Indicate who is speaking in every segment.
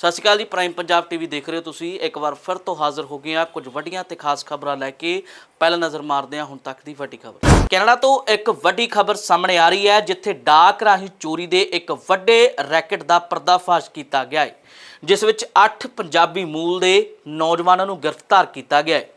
Speaker 1: ਸਤਿ ਸ਼੍ਰੀ ਅਕਾਲ ਜੀ prime Punjab TV ਦੇਖ ਰਹੇ ਹੋ ਤੁਸੀਂ। ਇੱਕ ਵਾਰ ਫਿਰ ਤੋਂ ਹਾਜ਼ਰ ਹੋ ਗਏ ਹਾਂ ਕੁਝ ਵੱਡੀਆਂ ਤੇ ਖਾਸ ਖਬਰਾਂ ਲੈ ਕੇ। ਪਹਿਲਾਂ ਨਜ਼ਰ ਮਾਰਦੇ ਹਾਂ ਹੁਣ ਤੱਕ ਦੀ ਵੱਡੀ ਖਬਰ। ਕੈਨੇਡਾ ਤੋਂ ਇੱਕ ਵੱਡੀ ਖਬਰ ਸਾਹਮਣੇ ਆ ਰਹੀ ਹੈ, ਜਿੱਥੇ ਡਾਕ ਰਾਹੀਂ ਚੋਰੀ ਦੇ ਇੱਕ ਵੱਡੇ ਰੈਕਟ ਦਾ ਪਰਦਾਫਾਸ਼ ਕੀਤਾ ਗਿਆ ਹੈ, ਜਿਸ ਵਿੱਚ 8 ਪੰਜਾਬੀ ਮੂਲ ਦੇ ਨੌਜਵਾਨਾਂ ਨੂੰ ਗ੍ਰਿਫਤਾਰ ਕੀਤਾ ਗਿਆ ਹੈ।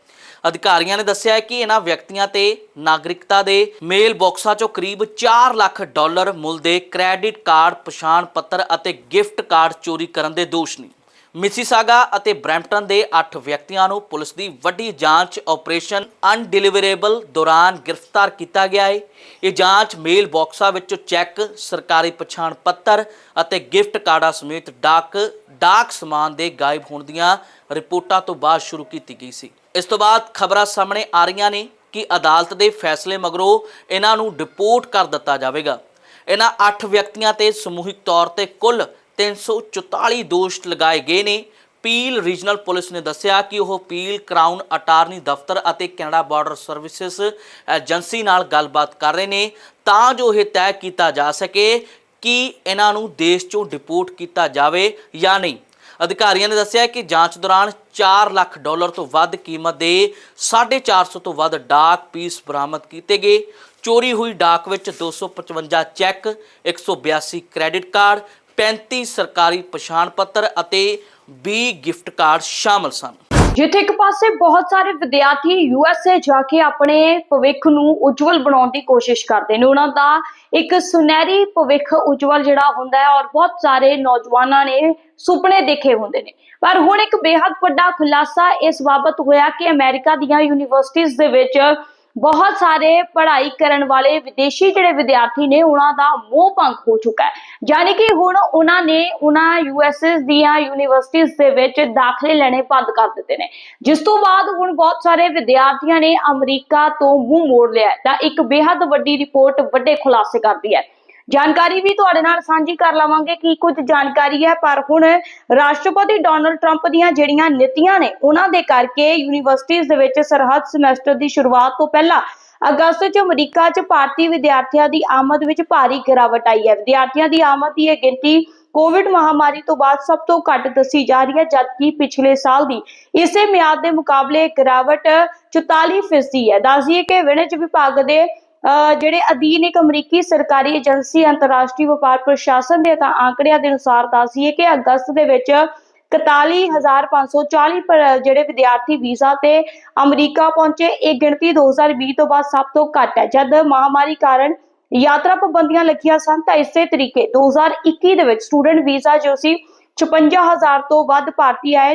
Speaker 1: ਅਧਿਕਾਰੀਆਂ ਨੇ ਦੱਸਿਆ ਹੈ ਕਿ ਇਹਨਾਂ ਵਿਅਕਤੀਆਂ ਤੇ ਨਾਗਰਿਕਤਾ ਦੇ ਮੇਲ ਬਾਕਸਾਂ 'ਚੋਂ ਕਰੀਬ 4 ਲੱਖ ਡਾਲਰ ਮੁੱਲ ਦੇ ਕ੍ਰੈਡਿਟ ਕਾਰਡ, ਪਛਾਣ ਪੱਤਰ ਅਤੇ ਗਿਫਟ ਕਾਰਡ ਚੋਰੀ ਕਰਨ ਦੇ ਦੋਸ਼ ਨੇ। ਮਿਸੀਸਾਗਾ ਅਤੇ ਬ੍ਰੈਂਪਟਨ ਦੇ 8 ਵਿਅਕਤੀਆਂ ਨੂੰ ਪੁਲਿਸ ਦੀ ਵੱਡੀ ਜਾਂਚ ਆਪਰੇਸ਼ਨ ਅਨਡਿਲੀਵਰੇਬਲ ਦੌਰਾਨ ਗ੍ਰਿਫਤਾਰ ਕੀਤਾ ਗਿਆ ਹੈ। ਇਹ ਜਾਂਚ ਮੇਲ ਬਾਕਸਾਂ ਵਿੱਚੋਂ ਚੈੱਕ, ਸਰਕਾਰੀ ਪਛਾਣ ਪੱਤਰ ਅਤੇ ਗਿਫਟ ਕਾਰਡਾਂ ਸਮੇਤ ਡਾਕ ਡਾਕ ਸਮਾਨ ਦੇ ਗਾਇਬ ਹੋਣ ਦੀਆਂ ਰਿਪੋਰਟਾਂ ਤੋਂ ਬਾਅਦ ਸ਼ੁਰੂ ਕੀਤੀ ਗਈ ਸੀ। ਇਸ ਤੋਂ ਬਾਅਦ ਖਬਰਾਂ ਸਾਹਮਣੇ ਆ ਰਹੀਆਂ ਨੇ ਕਿ ਅਦਾਲਤ ਦੇ ਫੈਸਲੇ ਮਗਰੋਂ ਇਹਨਾਂ ਨੂੰ ਡਿਪੋਰਟ ਕਰ ਦਿੱਤਾ ਜਾਵੇਗਾ। ਇਹਨਾਂ 8 ਵਿਅਕਤੀਆਂ ਤੇ ਸਮੂਹਿਕ ਤੌਰ ਤੇ ਕੁੱਲ 344 ਦੋਸ਼ ਲਗਾਏ ਗਏ ਨੇ। ਪੀਲ ਰੀਜਨਲ ਪੁਲਿਸ ਨੇ ਦੱਸਿਆ ਕਿ ਉਹ ਪੀਲ ਕਰਾਊਨ ਅਟਾਰਨੀ ਦਫ਼ਤਰ ਅਤੇ ਕੈਨੇਡਾ ਬਾਰਡਰ ਸਰਵਿਸਿਜ਼ ਏਜੰਸੀ ਨਾਲ ਗੱਲਬਾਤ ਕਰ ਰਹੇ ਨੇ ਤਾਂ ਜੋ ਇਹ ਤੈਅ ਕੀਤਾ ਜਾ ਸਕੇ ਕਿ ਇਹਨਾਂ ਨੂੰ ਦੇਸ਼ ਚੋਂ ਡਿਪੋਰਟ ਕੀਤਾ ਜਾਵੇ ਜਾਂ ਨਹੀਂ? ਅਧਿਕਾਰੀਆਂ ਨੇ ਦੱਸਿਆ ਕਿ ਜਾਂਚ ਦੌਰਾਨ 4 ਲੱਖ ਡਾਲਰ ਤੋਂ ਵੱਧ ਕੀਮਤ ਦੇ 450 ਤੋਂ ਵੱਧ ਡਾਕ ਪੀਸ ਬਰਾਮਦ ਕੀਤੇ ਗਏ। ਚੋਰੀ ਹੋਈ ਡਾਕ ਵਿੱਚ 255 ਚੈੱਕ 182 ਕ੍ਰੈਡਿਟ ਕਾਰਡ 35 ਸਰਕਾਰੀ ਪਛਾਣ ਪੱਤਰ ਅਤੇ 20 ਗਿਫਟ ਕਾਰਡ ਸ਼ਾਮਲ ਸਨ।
Speaker 2: ਜਿੱਥੇ ਇੱਕ ਪਾਸੇ ਬਹੁਤ ਸਾਰੇ ਵਿਦਿਆਰਥੀ ਯੂਐਸਏ ਜਾ ਕੇ ਆਪਣੇ ਭਵਿੱਖ ਨੂੰ ਉਜਵਲ ਬਣਾਉਣ ਦੀ ਕੋਸ਼ਿਸ਼ ਕਰਦੇ ਨੇ। ਉਹਨਾਂ ਦਾ ਇੱਕ ਸੁਨਹਿਰੀ ਭਵਿੱਖ ਉਜਵਲ ਜਿਹੜਾ ਹੁੰਦਾ ਹੈ ਔਰ ਬਹੁਤ ਸਾਰੇ ਨੌਜਵਾਨਾਂ ਨੇ ਸੁਪਨੇ ਦੇਖੇ ਹੁੰਦੇ ਨੇ। ਪਰ ਹੁਣ ਇੱਕ ਬੇहद ਵੱਡਾ ਖੁਲਾਸਾ ਇਸ ਬਾਬਤ ਹੋਇਆ ਕਿ ਅਮਰੀਕਾ ਦੀਆਂ ਯੂਨੀਵਰਸਿਟੀਆਂ ਦੇ ਵਿੱਚ ਬਹੁਤ ਸਾਰੇ ਪੜ੍ਹਾਈ ਕਰਨ ਵਾਲੇ ਵਿਦੇਸ਼ੀ ਜਿਹੜੇ ਵਿਦਿਆਰਥੀ ਨੇ, ਉਹਨਾਂ ਦਾ ਮੋਹ ਭੰਗ ਹੋ ਚੁੱਕਾ ਹੈ। ਯਾਨੀ ਕਿ ਹੁਣ ਉਹਨਾਂ ਨੇ ਉਹਨਾਂ ਯੂਐਸਐਸ ਦੀਆਂ ਯੂਨੀਵਰਸਿਟੀਆਂ ਦੇ ਵਿੱਚ ਦਾਖਲੇ ਲੈਣੇ ਬੰਦ ਕਰ ਦਿੱਤੇ ਨੇ। ਜਿਸ ਤੋਂ ਬਾਅਦ ਹੁਣ ਬਹੁਤ ਸਾਰੇ ਵਿਦਿਆਰਥੀਆਂ ਨੇ ਅਮਰੀਕਾ ਤੋਂ ਮੂੰਹ ਮੋੜ ਲਿਆ ਤਾਂ ਇੱਕ ਬੇहद ਵੱਡੀ ਰਿਪੋਰਟ ਵੱਡੇ ਖੁਲਾਸੇ ਕਰਦੀ ਹੈ। ਜਾਣਕਾਰੀ ਵੀ ਤੁਹਾਡੇ ਨਾਲ ਸਾਂਝੀ ਕਰ ਲਵਾਂਗੇ ਕੀ ਕੁਝ ਜਾਣਕਾਰੀ ਹੈ, ਪਰ ਹੁਣ ਰਾਸ਼ਟਰਪਤੀ ਡੋਨਲਡ ਟਰੰਪ ਦੀਆਂ ਜਿਹੜੀਆਂ ਨੀਤੀਆਂ ਨੇ, ਉਹਨਾਂ ਦੇ ਕਰਕੇ ਯੂਨੀਵਰਸਿਟੀਆਂ ਦੇ ਵਿੱਚ ਸਰਹੱਦ ਸਮੈਸਟਰ ਦੀ ਸ਼ੁਰੂਆਤ ਤੋਂ ਪਹਿਲਾਂ ਅਗਸਤ 'ਚ ਅਮਰੀਕਾ 'ਚ ਭਾਰਤੀ ਵਿਦਿਆਰਥੀਆਂ ਦੀ ਆਮਦ ਵਿੱਚ ਭਾਰੀ ਗਿਰਾਵਟ ਆਈ ਹੈ। ਵਿਦਿਆਰਥੀਆਂ ਦੀ ਆਮਦ ਦੀ ਇਹ ਗਿਣਤੀ ਕੋਵਿਡ ਮਹਾਮਾਰੀ ਤੋਂ ਬਾਅਦ ਸਭ ਤੋਂ ਘੱਟ ਦੱਸੀ ਜਾ ਰਹੀ ਹੈ, ਜਦਕਿ ਪਿਛਲੇ ਸਾਲ ਦੀ ਇਸੇ ਮਿਆਦ ਦੇ ਮੁਕਾਬਲੇ ਗਿਰਾਵਟ 44% ਹੈ। ਦੱਸਦੀਏ ਕਿ ਵਿਣਜ ਵਿਭਾਗ ਦੇ ਜਿਹੜੇ ਅਧੀਨ ਇੱਕ ਅਮਰੀਕੀ ਸਰਕਾਰੀ ਏਜੰਸੀ ਅੰਤਰਰਾਸ਼ਟਰੀ ਵਪਾਰ ਪ੍ਰਸ਼ਾਸਨ ਦੇ ਤਾਂ ਆંકੜਿਆਂ ਦੇ ਅਨੁਸਾਰ ਦੱਸਦੀਏ ਕਿ ਅਗਸਤ ਦੇ ਵਿੱਚ 41540 ਜਿਹੜੇ ਵਿਦਿਆਰਥੀ ਵੀਜ਼ਾ ਤੇ ਅਮਰੀਕਾ ਪਹੁੰਚੇ, ਇਹ ਗਿਣਤੀ 2020 ਤੋਂ ਬਾਅਦ ਸਭ ਤੋਂ ਘੱਟ ਹੈ। ਜਦ ਮਹਾਮਾਰੀ ਕਾਰਨ ਯਾਤਰਾ ਪਾਬੰਦੀਆਂ ਲੱਗੀਆਂ ਸਨ, ਤਾਂ ਇਸੇ ਤਰੀਕੇ 2021 ਦੇ ਵਿੱਚ ਸਟੂਡੈਂਟ ਵੀਜ਼ਾ ਜੋ ਸੀ 56000 ਤੋਂ ਵੱਧ ਭਾਰਤੀ ਆਏ।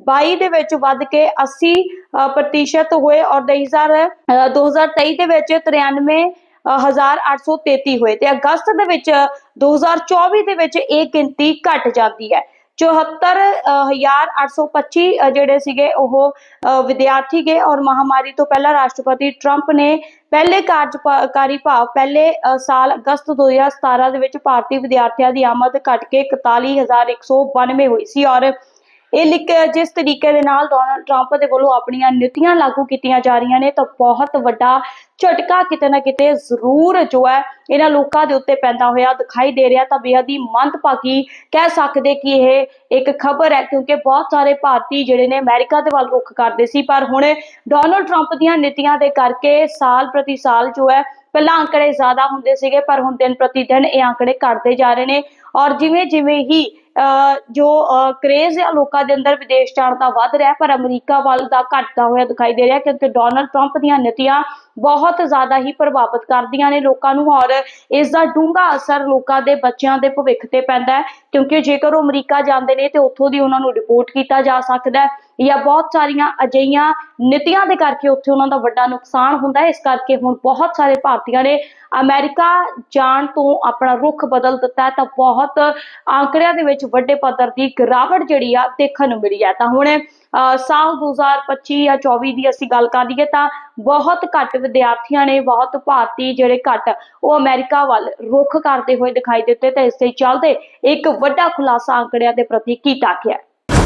Speaker 2: 2022 ਦੇ ਵਿੱਚ ਵੱਧ ਕੇ 80 ਪ੍ਰਤੀਸ਼ਤ ਹੋਏ ਔਰ 2000 ਅ, 2023 ਦੇ ਵਿੱਚ 93 1833 ਹੋਏ ਤੇ ਅਗਸਤ ਦੇ ਵਿੱਚ 2024 ਦੇ ਵਿੱਚ ਇਹ ਗਿਣਤੀ ਘਟ ਜਾਂਦੀ ਹੈ। 74825 ਜਿਹੜੇ ਸੀਗੇ ਉਹ ਵਿਦਿਆਰਥੀ ਗਏ ਔਰ ਮਹਾਮਾਰੀ ਤੋਂ ਪਹਿਲਾਂ ਰਾਸ਼ਟਰਪਤੀ ਟਰੰਪ ਨੇ ਪਹਿਲੇ ਕਾਰਜਕਾਰੀ ਭਾਵ ਪਹਿਲੇ ਸਾਲ ਅਗਸਤ 2017 ਦੇ ਵਿੱਚ ਭਾਰਤੀ ਵਿਦਿਆਰਥੀਆਂ ਦੀ ਆਮਦ ਘਟ ਕੇ 41192 ਹੋਈ ਸੀ ਔਰ ਇਹ ਲਿਖ, ਜਿਸ ਤਰੀਕੇ ਦੇ ਨਾਲ ਡੋਨਲਡ ਟਰੰਪ ਦੇ ਵੱਲੋਂ ਆਪਣੀਆਂ ਨੀਤੀਆਂ ਲਾਗੂ ਕੀਤੀਆਂ ਜਾ ਰਹੀਆਂ ਨੇ, ਤਾਂ ਬਹੁਤ ਵੱਡਾ ਝਟਕਾ ਕਿਤੇ ਨਾ ਕਿਤੇ ਜ਼ਰੂਰ ਜੋ ਹੈ, ਇਹਨਾਂ ਲੋਕਾਂ ਦੇ ਉੱਤੇ ਪੈਂਦਾ ਹੋਇਆ ਦਿਖਾਈ ਦੇ ਰਿਹਾ, ਤਾਂ ਬੇहद ਹੀ ਮੰਦਭਾਗੀ ਕਹਿ ਸਕਦੇ ਕਿ ਇਹ ਇੱਕ ਖਬਰ ਹੈ, ਕਿਉਂਕਿ ਬਹੁਤ ਸਾਰੇ ਭਾਰਤੀ ਜਿਹੜੇ ਨੇ ਅਮਰੀਕਾ ਦੇ ਵੱਲ ਰੁਖ ਕਰਦੇ ਸੀ, ਪਰ ਹੁਣ ਡੋਨਲਡ ਟਰੰਪ ਦੀਆਂ ਨੀਤੀਆਂ ਦੇ ਕਰਕੇ ਸਾਲ ਪ੍ਰਤੀ ਸਾਲ ਜੋ ਹੈ, ਪਹਿਲਾਂ ਅੰਕੜੇ ਜ਼ਿਆਦਾ ਹੁੰਦੇ ਸੀਗੇ, ਪਰ ਹੁਣ ਦਿਨ ਪ੍ਰਤੀ ਦਿਨ ਇਹ ਅੰਕੜੇ ਘਟਦੇ ਜਾ ਰਹੇ ਨੇ, ਔਰ ਜਿਵੇਂ ਜਿਵੇਂ ਹੀ ਜੋ ਕ੍ਰੇਜ਼ ਹੈ ਲੋਕਾਂ ਦੇ ਅੰਦਰ ਵਿਦੇਸ਼ ਜਾਣ ਦਾ ਵੱਧ ਰਿਹਾ ਪਰ ਅਮਰੀਕਾ ਵੱਲ ਦਾ ਘਟਦਾ ਹੋਇਆ ਦਿਖਾਈ ਦੇ ਰਿਹਾ ਕਿਉਂਕਿ ਡੋਨਲਡ ਟਰੰਪ ਦੀਆਂ ਨੀਤੀਆਂ ਬਹੁਤ ਜ਼ਿਆਦਾ ਹੀ ਪ੍ਰਭਾਵਿਤ ਕਰਦੀਆਂ ਨੇ ਲੋਕਾਂ ਨੂੰ ਔਰ ਇਸ ਦਾ ਡੂੰਘਾ ਅਸਰ ਲੋਕਾਂ ਦੇ ਬੱਚਿਆਂ ਦੇ ਭਵਿੱਖ ਤੇ ਪੈਂਦਾ ਹੈ, ਕਿਉਂਕਿ ਜੇਕਰ ਉਹ ਅਮਰੀਕਾ ਜਾਂਦੇ ਨੇ ਤੇ ਉੱਥੋਂ ਦੀ ਉਹਨਾਂ ਨੂੰ ਰਿਪੋਰਟ ਕੀਤਾ ਜਾ ਸਕਦਾ ਹੈ ਜਾਂ ਬਹੁਤ ਸਾਰੀਆਂ ਅਜਿਹੀਆਂ ਨੀਤੀਆਂ ਦੇ ਕਰਕੇ ਉੱਥੇ ਉਹਨਾਂ ਦਾ ਵੱਡਾ ਨੁਕਸਾਨ ਹੁੰਦਾ ਹੈ, ਇਸ ਕਰਕੇ ਹੁਣ ਬਹੁਤ ਸਾਰੇ ਭਾਰਤੀਆਂ ਨੇ ਅਮਰੀਕਾ ਜਾਣ ਤੋਂ ਆਪਣਾ ਰੁਖ ਬਦਲ ਦਿੱਤਾ ਤਾਂ ਬਹੁਤ ਆંકੜਿਆਂ ਦੇ ਵਿੱਚ ਵੱਡੇ ਪੱਧਰ ਦੀ ਗਿਰਾਵਟ ਜਿਹੜੀ ਆ ਦੇਖਣ ਨੂੰ ਮਿਲੀ ਹੈ। ਤਾਂ ਹੁਣ ਸਾਲ 2025 ਜਾਂ 24 ਦੀ ਅਸੀਂ ਗੱਲ ਕਰ ਤਾਂ ਬਹੁਤ ਘੱਟ ਵਿਦਿਆਰਥੀਆਂ ਨੇ ਬਹੁਤ ਭਾਰਤੀ ਜਿਹੜੇ ਘੱਟ ਉਹ ਅਮਰੀਕਾ ਵੱਲ ਰੁਖ ਕਰਦੇ ਹੋਏ ਦਿਖਾਈ ਦਿੱਤੇ ਤੇ ਇਸ ਦੇ ਚੱਲਦੇ ਇੱਕ ਵੱਡਾ ਖੁਲਾਸਾ ਆંકੜਿਆਂ ਦੇ ਪ੍ਰਤੀ ਕੀਤਾ ਗਿਆ।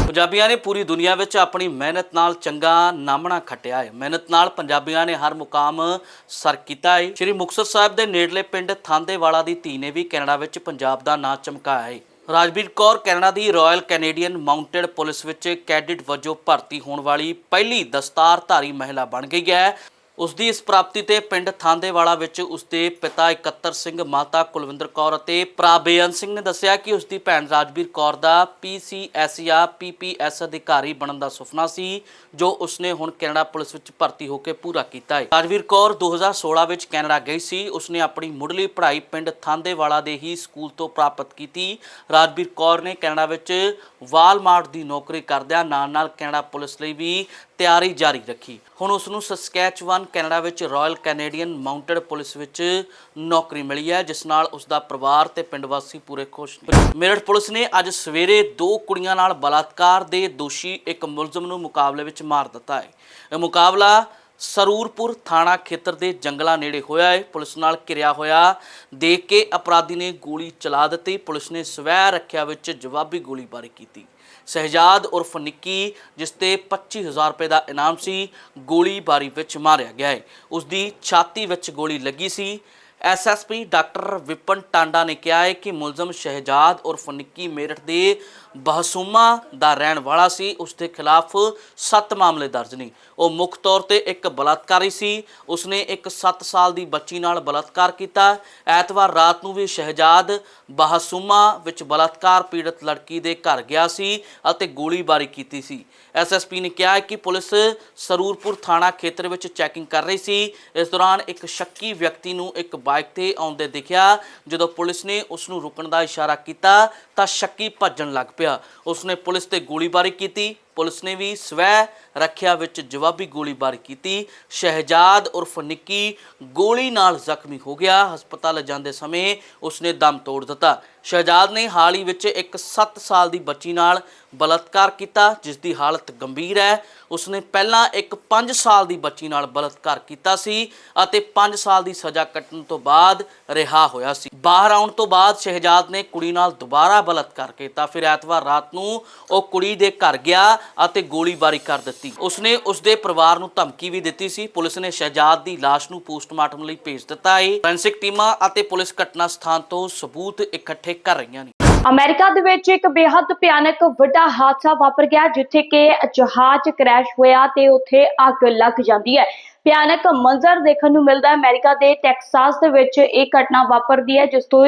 Speaker 1: ਪੰਜਾਬੀਆਂ ਨੇ ਪੂਰੀ ਦੁਨੀਆ ਵਿੱਚ ਆਪਣੀ ਮਿਹਨਤ ਨਾਲ ਚੰਗਾ ਨਾਮਣਾ ਖੱਟਿਆ ਹੈ। ਮਿਹਨਤ ਨਾਲ ਪੰਜਾਬੀਆਂ ਨੇ ਹਰ ਮੁਕਾਮ ਸਰ ਕੀਤਾ ਹੈ। ਸ਼੍ਰੀ ਮੁਕਤਸਰ ਸਾਹਿਬ ਦੇ ਨੇੜਲੇ ਪਿੰਡ ਥਾਂਦੇਵਾਲਾ ਦੀ ਧੀ ਨੇ ਵੀ ਕੈਨੇਡਾ ਵਿੱਚ ਪੰਜਾਬ ਦਾ ਨਾਂ ਚਮਕਾਇਆ ਹੈ। ਰਾਜਵੀਰ ਕੌਰ ਕੈਨੇਡਾ ਦੀ ਰਾਇਲ ਕੈਨੇਡੀਅਨ ਮਾਊਂਟਡ ਪੁਲਿਸ ਵਿੱਚ ਕੈਡਿਟ ਵਜੋਂ ਭਰਤੀ ਹੋਣ ਵਾਲੀ ਪਹਿਲੀ ਦਸਤਾਰਧਾਰੀ ਮਹਿਲਾ ਬਣ ਗਈ ਹੈ। ਉਸ ਦੀ ਇਸ ਪ੍ਰਾਪਤੀ ਤੇ ਪਿੰਡ ਥਾਂਦੇਵਾਲਾ ਵਿੱਚ ਉਸ ਦੇ ਪਿਤਾ ਇਕੱਤਰ ਸਿੰਘ ਮਾਤਾ ਕੁਲਵਿੰਦਰ ਕੌਰ ਅਤੇ ਭਰਾ ਬੇਅੰਤ ਸਿੰਘ ਨੇ ਦੱਸਿਆ ਕਿ ਉਸ ਦੀ ਭੈਣ ਰਾਜਵੀਰ ਕੌਰ ਦਾ ਪੀਸੀਐਸ ਜਾਂ ਪੀਪੀਐਸ ਅਧਿਕਾਰੀ ਬਣਨ ਦਾ ਸੁਪਨਾ ਸੀ, ਜੋ ਉਸਨੇ ਹੁਣ ਕੈਨੇਡਾ ਪੁਲਿਸ ਵਿੱਚ ਭਰਤੀ ਹੋ ਕੇ ਪੂਰਾ ਕੀਤਾ ਹੈ। ਰਾਜਵੀਰ ਕੌਰ 2016 ਵਿੱਚ ਕੈਨੇਡਾ ਗਈ ਸੀ। ਉਸਨੇ ਆਪਣੀ ਮੁੱਢਲੀ ਪੜ੍ਹਾਈ ਪਿੰਡ ਥਾਂਦੇਵਾਲਾ ਦੇ ਹੀ ਸਕੂਲ ਤੋਂ ਪ੍ਰਾਪਤ ਕੀਤੀ। ਰਾਜਵੀਰ ਕੌਰ ਨੇ ਕੈਨੇਡਾ ਵਿੱਚ ਵਾਲਮਾਰਟ ਦੀ ਨੌਕਰੀ ਕਰਦਿਆਂ ਨਾਲ-ਨਾਲ ਕੈਨੇਡਾ ਪੁਲਿਸ ਲਈ ਵੀ ਤਿਆਰੀ ਜਾਰੀ ਰੱਖੀ। ਹੁਣ ਉਸ ਨੂੰ ਸਸਕੈਚਵਨ, ਕੈਨੇਡਾ ਵਿੱਚ ਰਾਇਲ ਕੈਨੇਡੀਅਨ ਮਾਊਂਟਡ ਪੁਲਿਸ ਵਿੱਚ ਨੌਕਰੀ ਮਿਲੀ ਹੈ, ਜਿਸ ਨਾਲ ਉਸ ਦਾ ਪਰਿਵਾਰ ਤੇ ਪਿੰਡ ਵਾਸੀ ਪੂਰੇ ਖੁਸ਼ ਨੇ। ਮੇਰਠ ਪੁਲਿਸ ਨੇ ਅੱਜ ਸਵੇਰੇ ਦੋ ਕੁੜੀਆਂ ਨਾਲ ਬਲਾਤਕਾਰ ਦੇ ਦੋਸ਼ੀ ਇੱਕ ਮੁਲਜ਼ਮ ਨੂੰ ਮੁਕਾਬਲੇ ਵਿੱਚ ਮਾਰ ਦਿੱਤਾ ਹੈ। ਇਹ ਮੁਕਾਬਲਾ ਸਰੂਰਪੁਰ ਥਾਣਾ ਖੇਤਰ ਦੇ ਜੰਗਲਾਂ ਨੇੜੇ ਹੋਇਆ ਹੈ। ਪੁਲਿਸ ਨਾਲ ਘਿਰਿਆ ਹੋਇਆ ਦੇਖ ਕੇ ਅਪਰਾਧੀ ਨੇ ਗੋਲੀ ਚਲਾ ਦਿੱਤੀ। ਪੁਲਿਸ ਨੇ ਸਵੈ ਰੱਖਿਆ ਵਿੱਚ ਜਵਾਬੀ ਗੋਲੀਬਾਰੀ ਕੀਤੀ। ਸਹਿਜਾਦ ਉਰਫ ਨਿੱਕੀ, ਜਿਸ ਤੇ 25000 ਰੁਪਏ ਦਾ ਇਨਾਮ ਸੀ ਗੋਲੀਬਾਰੀ ਵਿੱਚ ਮਾਰਿਆ ਗਿਆ ਹੈ। ਉਸ ਦੀ ਛਾਤੀ ਵਿੱਚ ਗੋਲੀ ਲੱਗੀ ਸੀ। ਐਸਐਸਪੀ ਡਾਕਟਰ ਵਿਪਨ ਟਾਂਡਾ ਨੇ ਕਿਹਾ ਹੈ ਕਿ ਮੁਲਜ਼ਮ ਸ਼ਹਿਜਾਦ ਉਰਫ ਨਿੱਕੀ ਮੇਰਠ ਦੇ ਬਹਸੂਮਾ ਦਾ ਰਹਿਣ ਵਾਲਾ ਸੀ ਉਸ ਦੇ ਖਿਲਾਫ 7 ਮਾਮਲੇ ਦਰਜ ਨੇ। ਉਹ ਮੁੱਖ ਤੌਰ ਤੇ ਇੱਕ ਬਲਾਤਕਾਰੀ ਸੀ। ਉਸਨੇ ਇੱਕ 7 ਸਾਲ ਦੀ ਬੱਚੀ ਨਾਲ ਬਲਾਤਕਾਰ ਕੀਤਾ। ਐਤਵਾਰ ਰਾਤ ਨੂੰ ਵੀ ਸ਼ਹਿਜਾਦ ਬਹਸੂਮਾ ਵਿੱਚ ਬਲਾਤਕਾਰ ਪੀੜਤ ਲੜਕੀ ਦੇ ਘਰ ਗਿਆ ਸੀ ਅਤੇ ਗੋਲੀਬਾਰੀ ਕੀਤੀ ਸੀ। ਐਸਐਸਪੀ ਨੇ ਕਿਹਾ ਕਿ ਪੁਲਿਸ ਸਰੂਰਪੁਰ ਥਾਣਾ ਖੇਤਰ ਵਿੱਚ ਚੈਕਿੰਗ ਕਰ ਰਹੀ ਸੀ। ਇਸ ਦੌਰਾਨ ਇੱਕ ਸ਼ੱਕੀ ਵਿਅਕਤੀ ਨੂੰ ਇੱਕ ਬਾਈਕ ਤੇ ਆਉਂਦੇ ਦਿਖਿਆ। ਜਦੋਂ ਪੁਲਿਸ ਨੇ ਉਸ ਨੂੰ ਰੁਕਣ ਦਾ ਇਸ਼ਾਰਾ ਕੀਤਾ ਤਾਂ ਸ਼ੱਕੀ ਭੱਜਣ ਲੱਗ ਪਿਆ ਉਸਨੇ ਪੁਲਿਸ ਤੇ ਗੋਲੀਬਾਰੀ ਕੀਤੀ। ਪੁਲਿਸ ਨੇ ਵੀ ਸਵੈ ਰੱਖਿਆ ਵਿੱਚ ਜਵਾਬੀ ਗੋਲੀਬਾਰੀ ਕੀਤੀ। ਸ਼ਹਿਜਾਦ ਉਰਫ ਨਿੱਕੀ ਗੋਲੀ ਨਾਲ ਜ਼ਖਮੀ ਹੋ ਗਿਆ। ਹਸਪਤਾਲ ਜਾਂਦੇ ਸਮੇਂ ਉਸਨੇ ਦਮ ਤੋੜ ਦਿੱਤਾ। ਸ਼ਹਿਜਾਦ ਨੇ ਹਾਲ ਹੀ ਵਿੱਚ ਇੱਕ 7 ਸਾਲ ਦੀ ਬੱਚੀ ਨਾਲ ਬਲਾਤਕਾਰ ਕੀਤਾ ਜਿਸ ਦੀ ਹਾਲਤ ਗੰਭੀਰ ਹੈ। ਉਸਨੇ ਪਹਿਲਾਂ ਇੱਕ 5 ਸਾਲ ਦੀ ਬੱਚੀ ਨਾਲ ਬਲਾਤਕਾਰ ਕੀਤਾ ਸੀ ਅਤੇ 5 ਸਾਲ ਦੀ ਸਜ਼ਾ ਕੱਟਣ ਤੋਂ ਬਾਅਦ ਰਿਹਾ ਹੋਇਆ ਸੀ। ਬਾਹਰ ਆਉਣ ਤੋਂ ਬਾਅਦ ਸ਼ਹਿਜਾਦ ਨੇ ਕੁੜੀ ਨਾਲ ਦੁਬਾਰਾ ਬਲਾਤਕਾਰ ਕੀਤਾ। ਫਿਰ ਐਤਵਾਰ ਰਾਤ ਨੂੰ ਉਹ ਕੁੜੀ ਦੇ ਘਰ ਗਿਆ। ਅਤੇ ਗੋਲੀਬਾਰੀ ਕਰ ਦਿੱਤੀ। ਉਸਨੇ ਉਸਦੇ ਪਰਿਵਾਰ ਨੂੰ ਧਮਕੀ ਵੀ ਦਿੱਤੀ ਸੀ। ਪੁਲਿਸ ਨੇ ਸ਼ਹਿਜਾਦ ਦੀ ਲਾਸ਼ ਨੂੰ ਪੋਸਟਮਾਰਟਮ ਲਈ ਭੇਜ ਦਿੱਤਾ ਹੈ। ਫੋਰੈਂਸਿਕ ਟੀਮਾਂ ਅਤੇ ਪੁਲਿਸ ਘਟਨਾ ਸਥਾਨ ਤੋਂ ਸਬੂਤ ਇਕੱਠੇ ਕਰ ਰਹੀਆਂ ਨੇ।
Speaker 2: ਅਮਰੀਕਾ ਦੇ ਵਿੱਚ ਇੱਕ ਬੇहद ਭਿਆਨਕ ਵੱਡਾ ਹਾਦਸਾ ਵਾਪਰ ਗਿਆ, ਜਿੱਥੇ ਕਿ ਜਹਾਜ਼ ਕ੍ਰੈਸ਼ ਹੋਇਆ ਤੇ ਉੱਥੇ ਅੱਗ ਲੱਗ ਜਾਂਦੀ ਹੈ। ਭਿਆਨਕ ਮੰਜ਼ਰ ਦੇਖਣ ਨੂੰ ਮਿਲਦਾ ਹੈ। ਅਮਰੀਕਾ ਦੇ ਟੈਕਸਾਸ ਦੇ ਵਿੱਚ ਇਹ ਘਟਨਾ ਵਾਪਰਦੀ ਹੈ, ਜਿਸ ਤੋਂ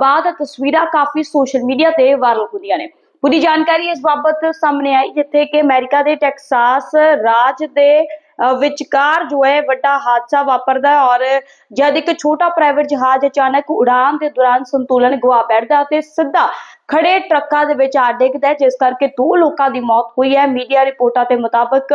Speaker 2: ਬਾਅਦ ਤਸਵੀਰਾਂ ਕਾਫੀ ਸੋਸ਼ਲ ਮੀਡੀਆ ਤੇ ਵਾਇਰਲ ਹੁੰਦੀਆਂ ਨੇ। ਪੂਰੀ ਜਾਣਕਾਰੀ ਇਸ ਬਾਬਤ ਸਾਹਮਣੇ ਆਈ ਜਿੱਥੇ ਕਿ ਅਮਰੀਕਾ ਦੇ ਟੈਕਸਾਸ ਰਾਜ ਦੇ ਵਿਚਕਾਰ ਜੋ ਹੈ ਵੱਡਾ ਹਾਦਸਾ ਵਾਪਰਦਾ ਹੈ ਔਰ ਜਦ ਇੱਕ ਛੋਟਾ ਪ੍ਰਾਈਵੇਟ ਜਹਾਜ਼ ਅਚਾਨਕ ਉਡਾਨ ਦੇ ਦੌਰਾਨ ਸੰਤੁਲਨ ਗਵਾ ਬੈਠਦਾ ਤੇ ਸਿੱਧਾ ਖੜੇ ਟਰੱਕਾਂ ਦੇ ਵਿੱਚ ਆ ਡਿੱਗਦਾ ਜਿਸ ਕਰਕੇ ਦੋ ਲੋਕਾਂ ਦੀ ਮੌਤ ਹੋਈ ਹੈ। ਮੀਡੀਆ ਰਿਪੋਰਟਾਂ ਦੇ ਮੁਤਾਬਕ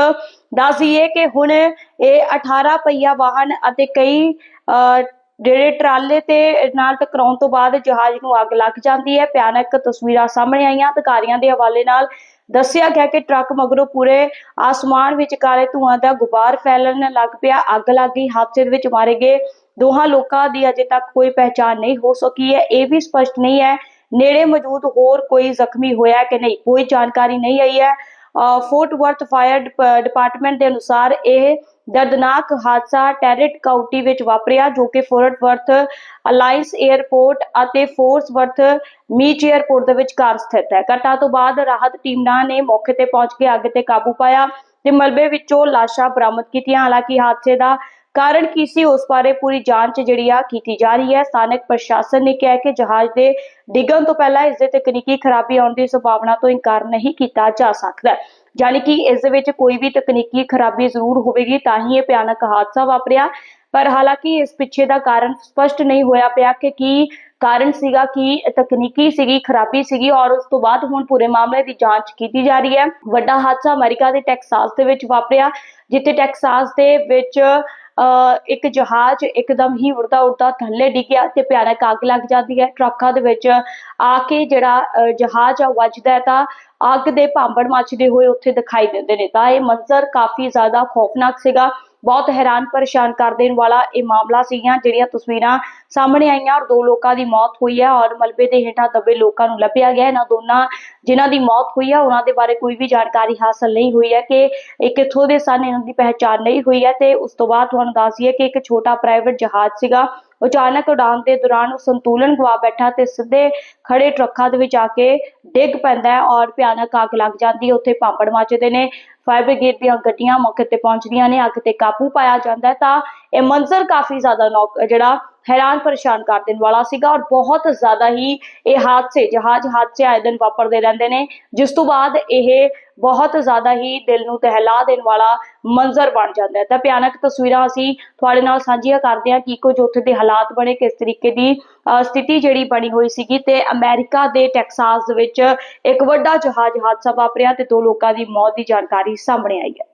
Speaker 2: ਦੱਸ ਦਈਏ ਕਿ ਹੁਣ ਇਹ 18 ਪਹੀਆ ਵਾਹਨ ਅਤੇ ਕਈ ਅ, ਜਿਹੜੇ ਟਰਾਲੇ ਤੇ ਨਾਲ ਟਕਰਾਉਣ ਤੋਂ ਬਾਅਦ ਜਹਾਜ਼ ਨੂੰ ਅੱਗ ਲੱਗ ਜਾਂਦੀ ਹੈ। ਭਿਆਨਕ ਤਸਵੀਰਾਂ ਸਾਹਮਣੇ ਆਈਆਂ। ਅਧਿਕਾਰੀਆਂ ਦੇ ਹਵਾਲੇ ਨਾਲ ਦੱਸਿਆ ਗਿਆ ਕਿ ਟਰੱਕ ਮਗਰੋਂ ਪੂਰੇ ਆਸਮਾਨ ਵਿੱਚ ਕਾਲੇ ਧੂਆਂ ਦਾ ਗੁਬਾਰ ਫੈਲਣ ਲੱਗ ਪਿਆ। ਅੱਗ ਲੱਗ ਗਈ। ਹਾਦਸੇ ਵਿੱਚ ਮਾਰੇ ਗਏ ਦੋਹਾਂ ਲੋਕਾਂ ਦੀ ਅਜੇ ਤੱਕ ਕੋਈ ਪਹਿਚਾਣ ਨਹੀਂ ਹੋ ਸਕੀ ਹੈ। ਇਹ ਵੀ ਸਪਸ਼ਟ ਨਹੀਂ ਹੈ। ਨੇੜੇ ਮੌਜੂਦ ਹੋਰ ਕੋਈ ਜ਼ਖਮੀ ਹੋਇਆ ਕਿ ਨਹੀਂ ਕੋਈ ਜਾਣਕਾਰੀ ਨਹੀਂ ਆਈ ਹੈ। Uh, Fort Worth fire department ਦੇ ਅਨੁਸਾਰ ਇਹ ਦਰਦਨਾਕ ਹਾਦਸਾ ਟੈਰਿਟ ਕਾਉਂਟੀ ਵਿੱਚ ਵਾਪਰਿਆ, ਜੋ ਕਿ ਫੋਰਟ ਵਰਥ ਅਲਾਈਸ 에ਅਰਪੋਰਟ ਅਤੇ ਫੋਰਸ ਵਰਥ ਮੀਚ 에ਅਰਪੋਰਟ ਦੇ ਵਿਚਕਾਰ ਸਥਿਤ ਹੈ। ਘਟਨਾ ਤੋਂ ਬਾਅਦ ਰਾਹਤ ਟੀਮਾਂ ਨੇ ਮੌਕੇ ਤੇ ਪਹੁੰਚ ਕੇ ਅੱਗ ਤੇ ਕਾਬੂ ਪਾਇਆ ਤੇ ਮਲਬੇ ਵਿੱਚੋਂ ਲਾਸ਼ਾਂ ਬਰਾਮਦ ਕੀਤੀਆਂ। ਹਾਲਾਂਕਿ ਹਾਦਸੇ ਦਾ ਕਾਰਨ ਕੀ ਸੀ? ਉਸ ਬਾਰੇ ਪੂਰੀ ਜਾਂਚ ਜਿਹੜੀ ਆ ਕੀਤੀ ਜਾ ਰਹੀ ਹੈ। ਸਥਾਨਕ ਪ੍ਰਸ਼ਾਸਨ ਨੇ ਕਿਹਾ ਕਿ ਜਹਾਜ਼ ਦੇ ਡਿੱਗਣ ਤੋਂ ਪਹਿਲਾਂ ਇਸ ਦੇ ਤਕਨੀਕੀ ਖਰਾਬੀ ਆਉਣ ਦੀ ਸੰਭਾਵਨਾ ਤੋਂ ਇਨਕਾਰ ਨਹੀਂ ਕੀਤਾ ਜਾ ਸਕਦਾ। ਯਾਨੀ ਕਿ ਇਸ ਦੇ ਵਿੱਚ ਕੋਈ ਵੀ ਤਕਨੀਕੀ ਖਰਾਬੀ ਜ਼ਰੂਰ ਹੋਵੇਗੀ, ਤਾਂ ਹੀ ਇਹ ਭਿਆਨਕ ਹਾਦਸਾ ਵਾਪਰਿਆ। ਪਰ ਹਾਲਾਂਕਿ ਇਸ ਪਿੱਛੇ ਦਾ ਕਾਰਨ ਸਪਸ਼ਟ ਨਹੀਂ ਹੋਇਆ ਪਿਆ ਕਿ ਕੀ ਕਾਰਨ ਸੀਗਾ, ਕਿ ਤਕਨੀਕੀ ਸੀਗੀ, ਖਰਾਬੀ ਸੀਗੀ ਔਰ ਉਸ ਤੋਂ ਬਾਅਦ ਹੁਣ ਪੂਰੇ ਮਾਮਲੇ ਦੀ ਜਾਂਚ ਕੀਤੀ ਜਾ ਰਹੀ ਹੈ। ਵੱਡਾ ਹਾਦਸਾ ਅਮਰੀਕਾ ਦੇ ਟੈਕਸਾਸ ਦੇ ਵਿੱਚ ਵਾਪਰਿਆ, ਜਿੱਥੇ ਟੈਕਸਾਸ ਦੇ ਵਿੱਚ ਇੱਕ ਜਹਾਜ਼ ਇੱਕਦਮ ਹੀ ਉੜਦਾ ਉੜਦਾ ਥੱਲੇ ਡਿੱਗਿਆ ਤੇ ਭਿਆਨਕ ਅੱਗ ਲੱਗ ਜਾਂਦੀ ਹੈ। ਟਰੱਕਾਂ ਦੇ ਵਿੱਚ ਆ ਕੇ ਜਿਹੜਾ ਅ, ਜਹਾਜ਼ ਆ ਉਹ ਵੱਜਦਾ ਹੈ ਤਾਂ ਅੱਗ ਦੇ ਭਾਂਬੜ ਮੱਚਦੇ ਹੋਏ ਉੱਥੇ ਦਿਖਾਈ ਦਿੰਦੇ ਨੇ। ਤਾਂ ਇਹ ਮੰਜ਼ਰ ਕਾਫੀ ਜ਼ਿਆਦਾ ਖੌਫਨਾਕ ਸੀਗਾ। ਬਹੁਤ ਹੈਰਾਨ ਪਰੇਸ਼ਾਨ ਕਰ ਦੇਣ ਵਾਲਾ ਇਹ ਮਾਮਲਾ ਸੀਗੀਆਂ, ਜਿਹੜੀਆਂ ਤਸਵੀਰਾਂ ਸਾਹਮਣੇ ਆਈਆਂ ਔਰ ਦੋ ਲੋਕਾਂ ਦੀ ਮੌਤ ਹੋਈ ਹੈ ਔਰ ਮਲਬੇ ਦੇ ਹੇਠਾਂ ਦੱਬੇ ਲੋਕਾਂ ਨੂੰ ਲੱਭਿਆ ਗਿਆ ਇਹਨਾਂ ਦੋਨਾਂ ਜਿਨ੍ਹਾਂ ਦੀ ਮੌਤ ਹੋਈ ਹੈ, ਉਹਨਾਂ ਦੇ ਬਾਰੇ ਕੋਈ ਵੀ ਜਾਣਕਾਰੀ ਹਾਸਲ ਨਹੀਂ ਹੋਈ ਹੈ ਕਿ ਇਹ ਕਿੱਥੋਂ ਦੇ ਸਨ, ਇਹਨਾਂ ਦੀ ਪਹਿਚਾਣ ਨਹੀਂ ਹੋਈ ਹੈ ਤੇ ਉਸ ਤੋਂ ਬਾਅਦ ਤੁਹਾਨੂੰ ਦੱਸ ਦਈਏ ਕਿ ਇੱਕ ਛੋਟਾ ਪ੍ਰਾਈਵੇਟ ਜਹਾਜ਼ ਸੀਗਾ ਅਚਾਨਕ ਉਡਾਨ ਦੇ ਦੌਰਾਨ ਉਹ ਸੰਤੁਲਨ ਗਵਾ ਬੈਠਾ ਤੇ ਸਿੱਧੇ ਖੜੇ ਟਰੱਕਾਂ ਦੇ ਵਿੱਚ ਆ ਕੇ ਡਿੱਗ ਪੈਂਦਾ ਔਰ ਭਿਆਨਕ ਅੱਗ ਲੱਗ ਜਾਂਦੀ ਹੈ। ਉੱਥੇ ਪਾਪੜ ਮੱਚਦੇ ਨੇ। ਫਾਇਰ ਬ੍ਰਿਗੇਡ ਦੀਆਂ ਗੱਡੀਆਂ ਮੌਕੇ ਤੇ ਪਹੁੰਚਦੀਆਂ ਨੇ। ਅੱਗ ਤੇ ਕਾਬੂ ਪਾਇਆ ਜਾਂਦਾ ਤਾਂ ਇਹ ਮੰਜ਼ਰ ਕਾਫੀ ਜ਼ਿਆਦਾ ਨੌਕ- ਜਿਹੜਾ ਹੈਰਾਨ ਪਰੇਸ਼ਾਨ ਕਰ ਦੇਣ ਵਾਲਾ ਸੀਗਾ ਔਰ ਬਹੁਤ ਜ਼ਿਆਦਾ ਹੀ ਇਹ ਹਾਦਸੇ ਜਹਾਜ਼ ਹਾਦਸੇ ਆਏ ਦਿਨ ਵਾਪਰਦੇ ਰਹਿੰਦੇ ਨੇ ਜਿਸ ਤੋਂ ਬਾਅਦ ਇਹ ਬਹੁਤ ਜ਼ਿਆਦਾ ਹੀ ਦਿਲ ਨੂੰ ਦਹਿਲਾ ਦੇਣ ਵਾਲਾ ਮੰਜ਼ਰ ਬਣ ਜਾਂਦਾ ਹੈ। ਤਾਂ ਭਿਆਨਕ ਤਸਵੀਰਾਂ ਅਸੀਂ ਤੁਹਾਡੇ ਨਾਲ ਸਾਂਝੀਆਂ ਕਰਦੇ ਹਾਂ ਕਿ ਕੁਝ ਉੱਥੇ ਦੇ ਹਾਲਾਤ ਬਣੇ ਕਿਸ ਤਰੀਕੇ ਦੀ ਅਹ, ਸਥਿਤੀ ਜਿਹੜੀ ਬਣੀ ਹੋਈ ਸੀਗੀ ਤੇ ਅਮਰੀਕਾ ਦੇ ਟੈਕਸਾਸ ਦੇ ਵਿੱਚ ਇੱਕ ਵੱਡਾ ਜਹਾਜ਼ ਹਾਦਸਾ ਵਾਪਰਿਆ ਤੇ ਦੋ ਲੋਕਾਂ ਦੀ ਮੌਤ ਦੀ ਜਾਣਕਾਰੀ ਸਾਹਮਣੇ ਆਈ ਹੈ।